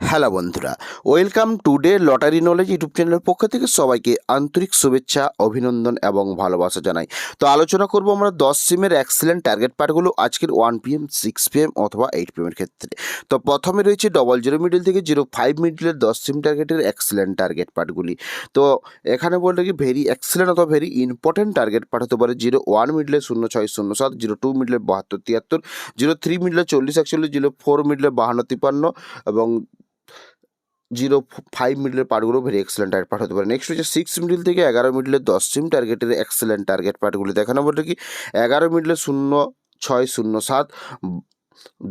Hello বন্ধুরা, welcome to Dear lottery knowledge YouTube চ্যানেলের পক্ষ থেকে সবাইকে আন্তরিক শুভেচ্ছা, অভিনন্দন এবং ভালোবাসা জানাই। তো আলোচনা করব আমরা দশ সিমের এক্সেলেন্ট টার্গেট পার্টগুলো আজকের ওয়ান পিএম সিক্স পিএম অথবা এইট পিএমের ক্ষেত্রে। তো প্রথমে রয়েছে ডবল জিরো মিডিল থেকে জিরো ফাইভ মিডিলের দশ সিম টার্গেটের এক্সেলেন্ট টার্গেট পার্টগুলি তো এখানে বলতে কি ভেরি এক্সেলেন্ট অথবা ভেরি ইম্পর্টেন্ট টার্গেট পার্ট হতে পারে জিরো ওয়ান মিডলে শূন্য ছয় শূন্য সাত জিরো টু মিডলে বাহাত্তর তিয়াত্তর জিরো থ্রি মিডলে চল্লিশ একচল্লিশ জিরো ফোর মিডলে বাহান্ন তিপ্পান্ন এবং জিরো ফাইভ মিডলের পার্টগুলো ভেরি এক্সেলেন্ট টার্গেট পার্ট হতে পারে। নেক্সট হচ্ছে সিক্স মিডল থেকে এগারো মিডলের দশ সিম টার্গেটের এক্সেলেন্ট টার্গেট পার্টগুলি দেখানো বলতে কি, এগারো মিডলে শূন্য, ছয় শূন্য, সাত,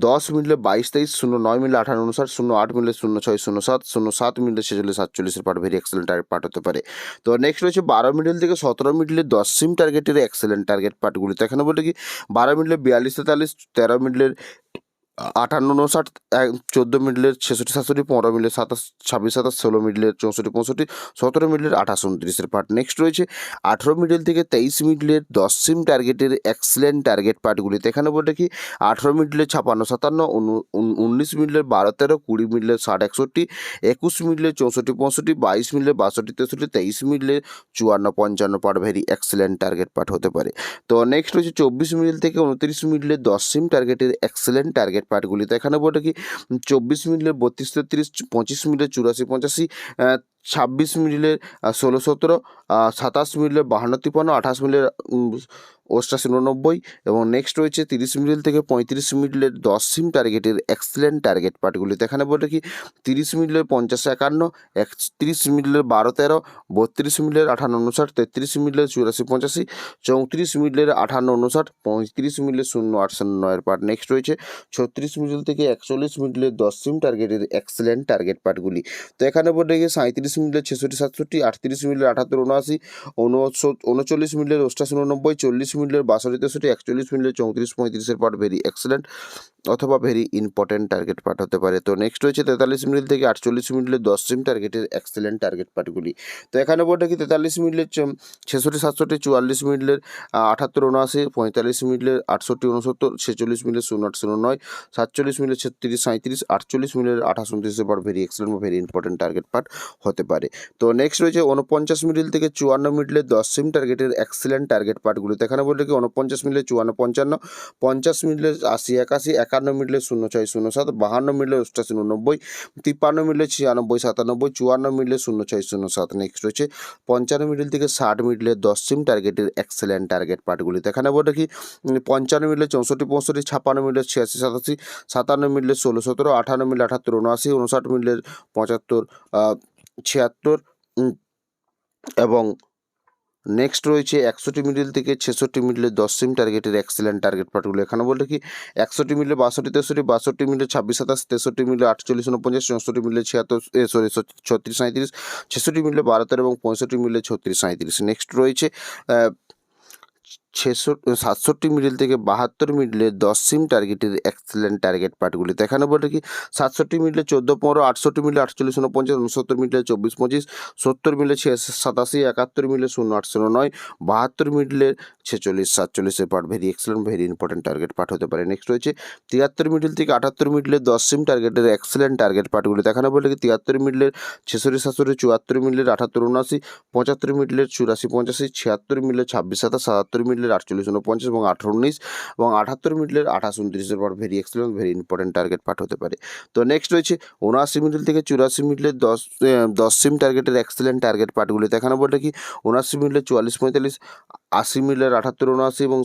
দশ মিডলে বাইশ, তেইশ, শূন্য, নয় মিলে আঠারো, উনষাট, শূন্য, আট মিলে শূন্য, ছয় শূন্য, সাত শূন্য, সাত মিলে ছেচল্লিশ সাতচল্লিশের part very excellent target part হতে পারে। তো নেক্সট রয়েছে বারো মিডল থেকে সতেরো মিডলে দশ সিম টার্গেটের এক্সেলেন্ট টার্গেট পার্টগুলি তো এখানে বলতে কি, বারো মিডলে বিয়াল্লিশ, তেতাল্লিশ, তেরো মিডলের আটান্ন উনষাট চোদ্দ মিডলের ছেষট্টি সাতষট্টি, পনেরো মিডলের সাতাশ, ছাব্বিশ সাতাশ, ষোলো মিডলের চৌষট্টি পঁয়ষট্টি, সতেরো মিডলের আঠাশ উনত্রিশের পার্ট। নেক্সট রয়েছে আঠেরো মিডল থেকে তেইশ মিডলের দশ সিম টার্গেটের এক্সেলেন্ট টার্গেট পার্টগুলিতে। এখানে বলে কি আঠেরো মিডলের ছাপান্ন, সাতান্ন, উন- উন- উনিশ মিডলের বারো, তেরো, কুড়ি মিডলের ষাট, একষট্টি, একুশ মিডলের চৌষট্টি, পঁয়ষট্টি, বাইশ মিডলের বাষট্টি, তেষট্টি, তেইশ মিডলের চুয়ান্ন, পঞ্চান্ন part very excellent target part হতে পারে। তো নেক্সট রয়েছে চব্বিশ মিডল থেকে উনত্রিশ মিডলের দশ সিম টার্গেটের এক্সেলেন্ট টার্গেট পার্টগুলি তো এখানে বলে কি চব্বিশ মিনিটের বত্রিশ তেত্রিশ পঁচিশ মিনিটের চুরাশি পঁচাশি ছাব্বিশ মিডলের ষোলো সতেরো সাতাশ মিডলের বাহান্ন তিপ্পান্ন, আঠাশ মিডলের অষ্টাশি উননব্বই এবং নেক্সট রয়েছে তিরিশ মিডল থেকে পঁয়ত্রিশ মিডলের দশ সিম টার্গেটের এক্সেলেন্ট টার্গেট পার্টগুলিতে এখানে বলে কি, তিরিশ মিডলের পঞ্চাশ একান্ন, একত্রিশ মিডলের বারো তেরো, বত্রিশ মিডলের আঠান্ন উনষাট তেত্রিশ মিডলের চুরাশি পঁচাশি, চৌত্রিশ মিডলের আঠান্ন উনষাট পঁয়ত্রিশ মিডলের শূন্য আট নয়ের পার্ট নেক্সট রয়েছে ছত্রিশ মিডল থেকে একচল্লিশ মিডলের দশ সিম টার্গেটের এক্সেলেন্ট টার্গেট পার্টগুলি তো এখানে বলতে গিয়ে সাঁত্রিশ মিডলের ছেষট্টি সাতষট্টি আটত্রিশ মিডলের আঠাত্তর উনআশি উনচল্লিশ মিডলের অষ্টাশি উননব্বই চল্লিশ মিডলের বাষট্টি তেষট্টি একচল্লিশ মিডলের চৌত্রিশ পঁয়ত্রিশের পার্ট ভেরি এক্সেলেন্ট অথবা ভেরি ইম্পর্টেন্ট টার্গেট পার্ট হতে পারে। তো নেক্সট রয়েছে তেতাল্লিশ মিডল থেকে আটচল্লিশ মিডলের দশ সিম টার্গেটের এক্সেলেন্ট টার্গেট পার্টগুলি তো এখানে বলতে কি তেতাল্লিশ চ- ছেষট্টি সাতষট্টি চুয়াল্লিশ মিডলের আহ, আটাত্তর উনআশি পঁয়তাল্লিশ মিডলের আটষট্টি উনসত্তর ছেচল্লিশ মিডলের শূন্য আট শূন্য নয় সাতচল্লিশ মিলে ছত্রিশ সাঁত্রিশ আটচল্লিশ মিলের আঠাশ উনত্রিশের পার্ট ভেরি এক্সেলেন্ট বা ভেরি ইম্পর্টেন্ট টার্গেট পার্ট হতে পারে তো নেক্সট রয়েছে উনপঞ্চাশ মিডিল থেকে চুয়ান্ন মিডলের দশ সিম টার্গেটের এক্সেলেন্ট টার্গেট পার্টগুলি তো এখানে বলতে কি উনপঞ্চাশ মিডলে চুয়ান্ন পঞ্চান্ন পঞ্চাশ মিডলে আশি একাশি একান্ন মিডলে শূন্য ছয় শূন্য সাত বাহান্ন মিডলে অষ্টাশি উননব্বই তিপ্পান্ন মিডলে ছিয়ানব্বই সাতানব্বই চুয়ান্ন মিডলে শূন্য ছয় শূন্য সাত নেক্সট রয়েছে পঞ্চান্ন মিডিল থেকে ষাট মিডলে দশ সিম টার্গেটের এক্সেলেন্ট টার্গেট পার্টগুলি তো এখানে বলতে কি পঞ্চান্ন মিডলে চৌষট্টি পঁয়ষট্টি ছাপ্পান্ন মিডলে ছিয়াশি সাতাশি সাতান্ন মিডলে ষোলো সতেরো আঠান্ন মিডলে আঠাত্তর উনআশি উনষাট মিডলে পঁচাত্তর ছিয়াত্তর এবং নেক্সট রয়েছে একষট্টি মিডিল থেকে ছেষট্টি মিডলে দশ সিম টার্গেটের এক্সেলেন্ট টার্গেট পার্টগুলো এখানে বলে কি, একষট্টি মিডলে বাষট্টি, তেষট্টি, বাষট্টি মিডলে ছাব্বিশ, সাতাশ, তেষট্টি মিডলে আটচল্লিশ উনপঞ্চাশ চৌষট্টি মিডলে ছিয়াত্তর সরি ছত্রিশ সাঁত্রিশ ছেষট্টি মিডলে বারো তেরো, এবং পঁয়ষট্টি মিডলে ছত্রিশ সাঁত্রিশ নেক্সট রয়েছে ছেষট্টি সাতষট্টি মিডিল থেকে বাহাত্তর মিডলে দশ সিম টার্গেটের এক্সেলেন্ট টার্গেট পার্টগুলি তো বলে কি সাতষট্টি মিডলে চোদ্দ পনেরো আটষট্টি মিডলে আটচল্লিশ উনপঞ্চাশ উনসত্তর মিডলে চব্বিশ পঁচিশ সত্তর মিডলে সাতাশি একাত্তর মিডলে শূন্য আট শূন্য নয় বাহাত্তর মিডলে ছেচল্লিশ সাতচল্লিশের part very excellent very important target part হতে পারে নেক্সট রয়েছে তিয়াত্তর মিডল থেকে আটাত্তর মিডলে দশ সিম টার্গেটের এক্সেলেন্ট টার্গেট পার্টগুলি দেখানো বলতে কি তিয়াত্তর মিডলের ছেষট্টি সাতষট্টি চুয়াত্তর মিডলের আটাত্তর উনআশি পঁচাত্তর মিডলের চুরাশি পঁচাশি ছিয়াত্তর মিডলের ছাব্বিশ সাতাশ সাতাত্তর মিডলের আটচল্লিশ উনপঞ্চাশ এবং আঠারো উনিশ এবং আটাত্তর মিডলের আঠাশ উনত্রিশের পর very excellent very important target part হতে পারে। তো নেক্সট রয়েছে উনআশি মিডল থেকে চুরাশি মিডলের দশ দশ সিম টার্গেটের এক্সেলেন্ট টার্গেট পাঠগুলি দেখানো বলে বলতে কি? উনআশি মিডলের চুয়াল্লিশ পঁয়তাল্লিশ, আশি মিডলের আটাত্তর উনআশি এবং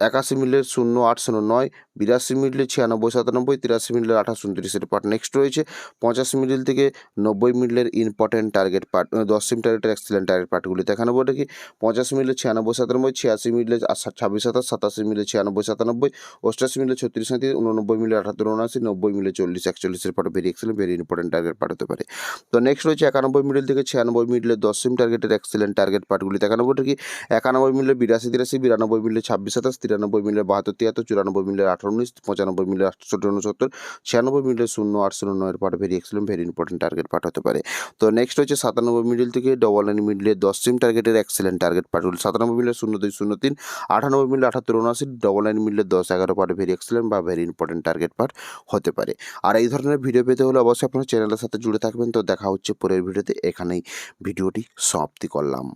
একাশি মিডলের শূন্য আট শূন্য নয়, বিরাশি মিডলে ছিয়ানব্বই, সাতানব্বই, তিরাশি মিডলের আঠাশ উনত্রিশের পার্ট নেক্সট রয়েছে। পঁচাশি মিডল থেকে নব্বই মিডলের ইম্পর্টেন্ট টার্গেট পার্ট দশ সিম টার্গেটের এক্সিলেন্ট টার্গেট পার্টগুলি দেখানো বলতে কি? পঁচাশি মিডলে ছিয়ানব্বই, সাতানব্বই, ছিয়াশি আ- ছাব্বিশ, সাতাশ, সাতাশি মিডলে ছিয়ানব্বই, সাতানব্বই, অষ্টাশি মিডলে ছত্রিশ, সাঁত্রিশ, উননব্বই মিলে আঠাত্তর, উনআশি, নব্বই মিলে চল্লিশ একচল্লিশের part very excellent very important target part হতে পারে। তো নেক্সট রয়েছে একানব্বই মিডল থেকে ছিয়ানব্বই মিডলে দশ সিম টার্গেটের এক্সিলেন্ট টার্গেট পার্টগুলি দেখানো বলতে কি? একানব্বই মিলে বিরাশি, তিরাশি, বিরানব্বই মিলে ছাব্বিশ, সাতাশ তিরানব্বই মিলের বাহাত্তর, তিয়াত্তর, চুরানব্বই মিলের আঠারো উনিশ, পঁচানব্বই মিলের আটষট্টি উনসত্তর ছিয়ানব্বই মিলের শূন্য আট, শূন্য নয়ের part very excellent very important target part হতে পারে। তো নেক্সট হচ্ছে সাতানব্বই মিডিল থেকে ডবল নাইন মিডলের দশ সিম টার্গেটের এক্সেলেন্ট টার্গেট পার্টগুলো সাতানব্বই মিলের শূন্য দুই, শূন্য তিন আটানব্বই মিলে আঠাত্তর উনআশি ডবল নাইন মিলের দশ, এগারো পার্ট ভেরি এক্সেলেন্ট বা ভেরি ইম্পর্টেন্ট টার্গেট পার্ট হতে পারে। আর এই ধরনের ভিডিও পেতে হলে অবশ্যই আপনার চ্যানেলের সাথে জুড়ে থাকবেন। তো দেখা হচ্ছে পরের ভিডিওতে এখানেই ভিডিওটি সমাপ্তি করলাম।